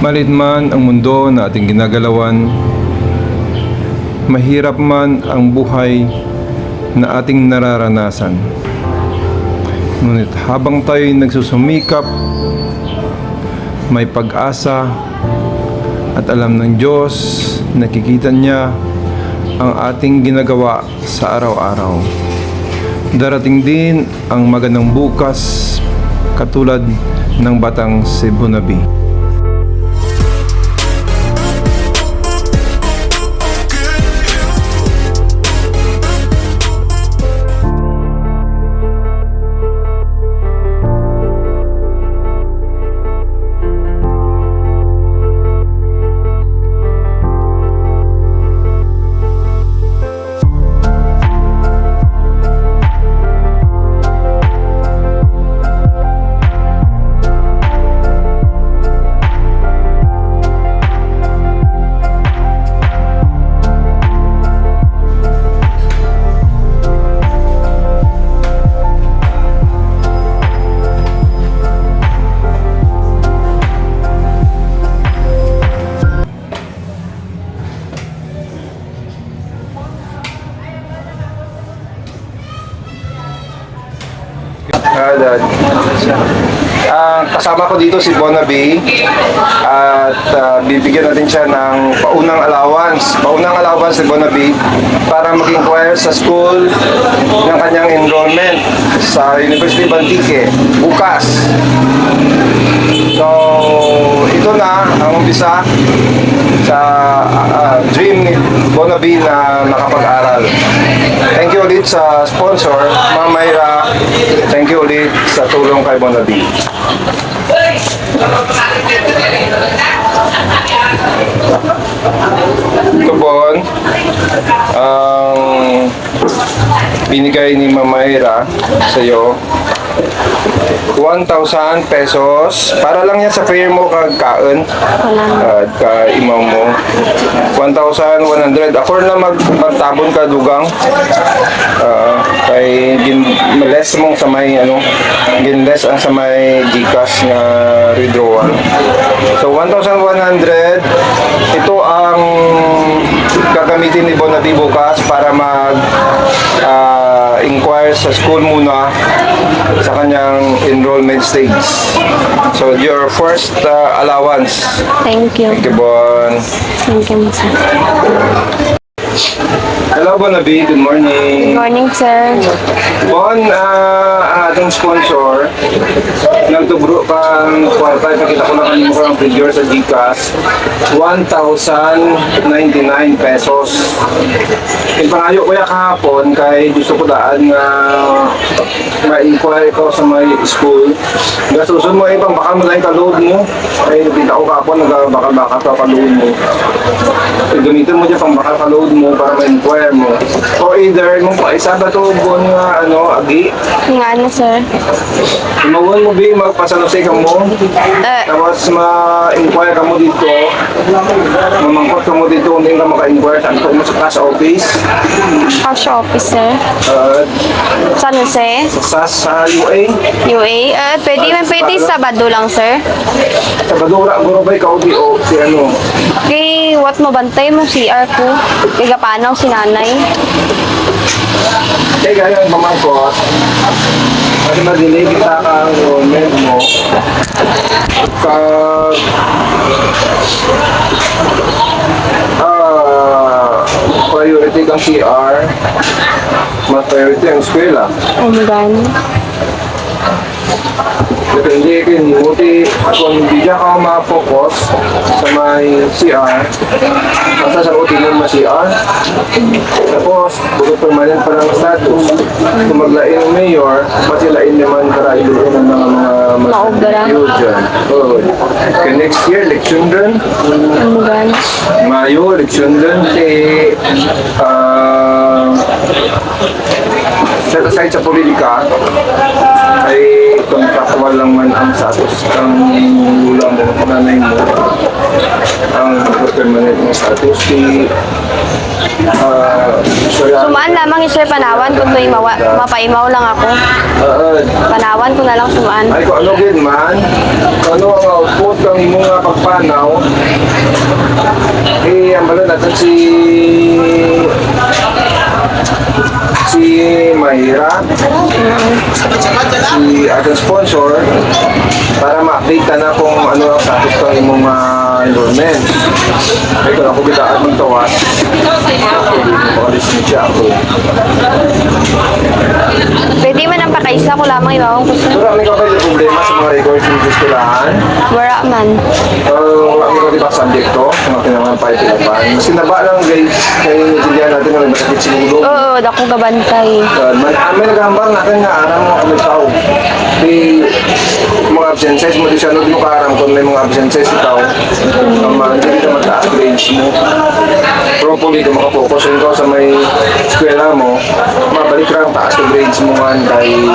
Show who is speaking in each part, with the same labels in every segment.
Speaker 1: Malit man ang mundo na ating ginagalawan, mahirap man ang buhay na ating nararanasan. Ngunit habang tayo'y nagsusumikap, may pag-asa at alam ng Diyos, nakikita niya ang ating ginagawa sa araw-araw. Darating din ang magandang bukas katulad ng batang Cebu Ah, Dad. Ah, kasama ko dito si Bonaby at ah, bibigyan natin siya ng paunang allowance. Paunang allowance si Bonaby para mag-inquire sa school ng kanyang enrollment sa University of Antique bukas. So, ito na ang umpisa sa ah, dream ni Bonaby na makapag-aral. Thank you ulit sa sponsor, Ma'am Mayra. Thank you ulit sa tulong kay Bonaby. Ito Bon, ang binigay ni Ma'am Mayra sa iyo 1,000 pesos. Para lang yan sa fare mo kag kaon. At ka imaw mo. 1,100 ako na mag magtabon ka dugang. Ah, kay gin less mong sa may ano gin less ang sa may Gcash nga withdrawal. So 1,100 ito ang gagamitin ni Bonadi bukas para mag ah, inquire sa school muna sa kanyang enrollment stage. So, your first uh, allowance.
Speaker 2: Thank you.
Speaker 1: Thank you, Bon.
Speaker 2: Thank you, sir.
Speaker 1: Hello, Bonabi. Good
Speaker 2: Good
Speaker 1: morning.
Speaker 2: morning, sir.
Speaker 1: Bon, ang ating sponsor, nagtubro pang kwarta. Ipakita ko na kanina ko ang figure sa Gcash. 1,099 pesos. Ipangayo ko ya kahapon kay gusto ko daan nga ma-inquire ko sa may school. Gasusun mo ibang baka mo lang ka-load mo. Ay, nakita ko kahapon nagbaka-baka pa pa-load mo. Eh, gamitin mo dyan pang baka ka-load mo para ma-inquire mo. O either, mo pa isa ba to buwan nga ano, agi.
Speaker 2: Nga ano, sir?
Speaker 1: Imawan mo bi, magpasanusay ka mo.
Speaker 2: Eh,
Speaker 1: Tapos ma-inquire ka mo dito. Mamangkot ka mo dito kung hindi ka maka-inquire. Saan mo sa cash office.
Speaker 2: cash officer.
Speaker 1: Uh,
Speaker 2: San Jose?
Speaker 1: Sa, sa UA.
Speaker 2: UA? Eh, pwede man pwede Sabado lang, sir.
Speaker 1: Sa Badura, guro ba ikaw di o si ano?
Speaker 2: Kay, what mo bantay mo CR ko? Kay Gapanaw si nanay.
Speaker 1: Kaya gaya ang pamangkot. Kasi ma-delay kita ka ang enrollment mo. Sa... Priority kang CR. Mas priority ang eskwela.
Speaker 2: My God.
Speaker 1: Depende kay Nimuti kung hindi ka ka ma-focus sa may CR, basta sa uti mo ma-CR. Tapos, bukod permanent pa ng status, kung maglain ng mayor, masilain naman para iluin ng mga mga Yun dyan. Oh. Kaya next year,
Speaker 2: my God.
Speaker 1: Mayo, election dyan. Kay, ah, set aside sa politika, ay contractual lang man ang status ng ulam mo, nanay mo, ang permanent ng status. Kay Ah.
Speaker 2: Sumaan lamang yung sir panawan kung mawa, mapaimaw lang ako.
Speaker 1: Ah,
Speaker 2: Panawan ko na lang sumaan.
Speaker 1: ay kung ano gid man, ano ang output ng imong nga pagpanaw, eh, ang bala natin si si Mahira, si ating sponsor, para ma-update na kung ano ang status ng imong uh, enrollment. Ay, kung ako bitaan ng tawas, makalis siya ako.
Speaker 2: Pwede man ang pakaisa ko lamang ibawang.
Speaker 1: Pero ang ikaw kayo problema sa mga records yung gustulaan,
Speaker 2: Wala man.
Speaker 1: So, ang mga diba subject to, mga kinaman pa ipinapan. Sinaba lang guys, kay Julian natin na masakit siguro.
Speaker 2: Oo, dako gabantay.
Speaker 1: Uh, may, ah, may nagambal natin nga arang mga kami tao. Di mga absences mo, di siya no, di mo kaarang kung may mga absences ikaw. Ang mga hindi ka mataas grades mo. Pero kung ka makapokus rin ka sa may eskwela mo, mabalik ka ang taas na grades mo man dahil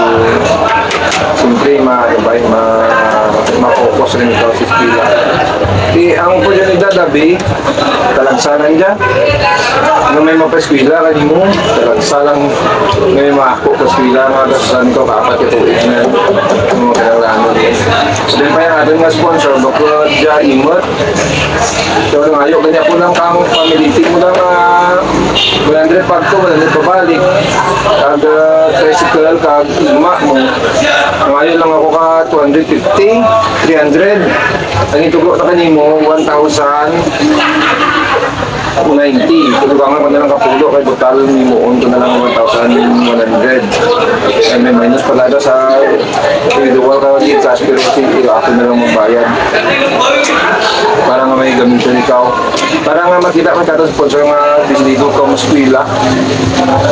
Speaker 1: siyempre ma, diba, ma, ma-focus rin ikaw sa eskwela. Di ang oportunidad dabi, talagsanan dyan. Nung may mapeskwila ka mo, talagsalang may sa eskwela, mga kasusan ko, kapat ito na mga kailangan din. So, din pa yung ating mga sponsor, bako dyan imot. So, ngayon, kanya po lang kang pamiliti mo lang uh, 100 pag ko, 100 pabalik. Kag uh, tricycle, kag ima mo. Ngayon lang ako ka 250, 300. Ang itugo na kanimo, 1,000. 90. Tulugangan ko na lang kapulo kay Butal ni Muon ko na lang 1,100. And may minus pala daw sa individual ka di cash pero si ako na lang magbayad. Para nga may gamitin ikaw. Para nga makita mo tato sponsor nga bisligo ka mo skwila.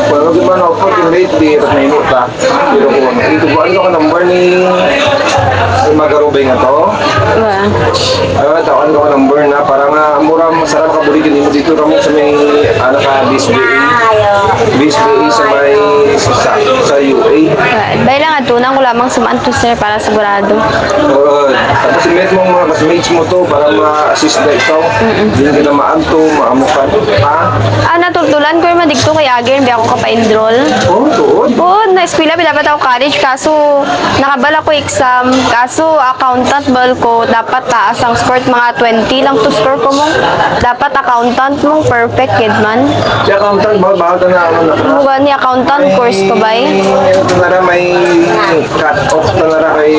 Speaker 1: Kung ano man opportunity di at may nota. Pero kung ito ko ano ka number ni ni Magarubay nga to.
Speaker 2: Wala.
Speaker 1: Ay, tawag ko number na para nga mura masarap ka buli mo dito kami sa may ano ka BSBA. BSBA sa may sa, sa UA.
Speaker 2: Dahil lang at tunang ko lamang sumaan to sir para sigurado.
Speaker 1: Uh, tapos i-met mo mga classmates mo to para ma-assist na ikaw. Hindi na maanto, maamukan. Ha?
Speaker 2: Ah, natutulan ko yung madigto kay Ager, hindi ako kapa-enroll.
Speaker 1: Oh, tuod.
Speaker 2: Oo, na-eskwela, dapat ako college, kaso nakabala ko exam, kaso accountant bal ko, dapat taas ang score, mga 20 lang to score ko mo. Dapat accountant mo, perfect kid man.
Speaker 1: Si accountant, ba? Bakit na ano na?
Speaker 2: Buga ni accountant course ko ba eh?
Speaker 1: Ito na rin may cut off na na rin kay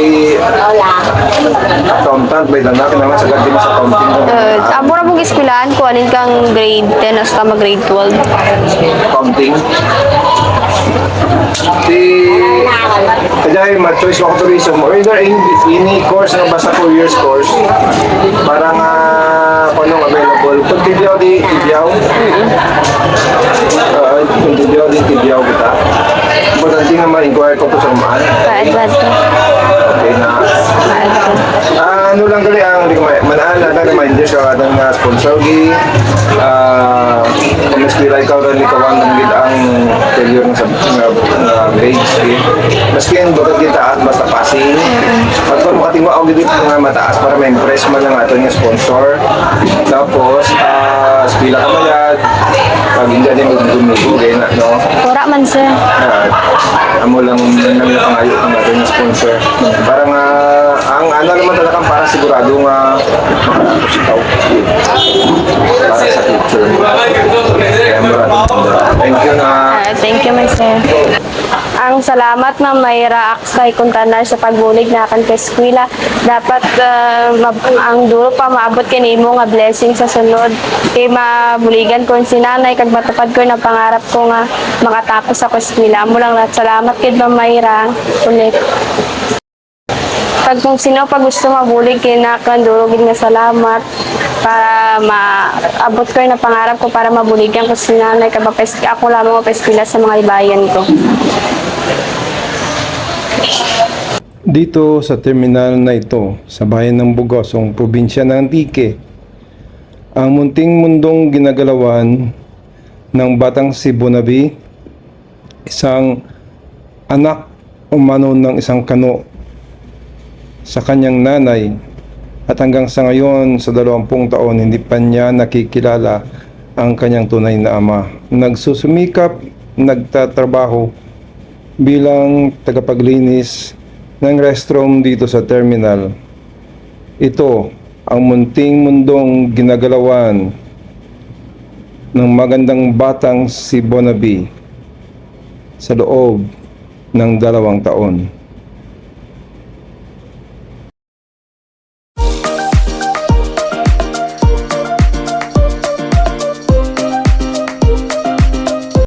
Speaker 1: accountant. May dana, kailangan sa gabi mo sa accounting.
Speaker 2: Uh, amo ra mong eskwelahan ko, anin kang grade 10 hasta mag grade 12.
Speaker 1: accounting. Si kaya yung ma-choice ko tourism or either any, any course nga basta 4 years course para nga kung anong available. Kung tibyaw di tibyaw. Uh, maan.
Speaker 2: Kaadwad ko.
Speaker 1: Okay na. Ah, ano lang gali ang manaan na lang reminder sa atong nga sponsor gi ah kung eskwela ikaw rin ikaw ang gid ang failure sa nga, nga grades gi maski ang dokot kita at basta passing kung makatingwa og gid nga mataas para ma-impress man ang aton nga sponsor tapos ah eskwela ka mayad pag hindi din gumigay na no
Speaker 2: Wala man sir.
Speaker 1: at amo lang nang pangayo ang ating na sponsor. Para nga, ang ano naman talaga para sigurado nga makatapos ikaw. Para sa future. Kaya maraming Thank you na.
Speaker 2: Ah, thank you, my sir. Ang salamat na Mayra Aksay Kuntanar sa pagbulig na akan kay eskwela. Dapat mab- ang dulo pa maabot kini mo nga blessing sa sunod. Kay mabuligan ko si nanay kag matupad ko na pangarap ko nga makatapos ako eskwela. Amo lang lahat salamat kid Ma'am Mayra ulit. Pag kung sino pa gusto mabulig kay nakan duro gid nga salamat para maabot ko na pangarap ko para mabuligan ko si nanay kag mapes- ako lamang mapeskwela sa mga ibayan ko.
Speaker 3: Dito sa terminal na ito, sa bayan ng Bugosong, probinsya ng Antique, ang munting mundong ginagalawan ng batang si Bonavi, isang anak umano ng isang kano sa kanyang nanay at hanggang sa ngayon sa dalawampung taon hindi pa niya nakikilala
Speaker 1: ang kanyang tunay na ama. Nagsusumikap, nagtatrabaho bilang tagapaglinis ng restroom dito sa terminal. Ito ang munting mundong ginagalawan ng magandang batang si Bonaby sa loob ng dalawang taon.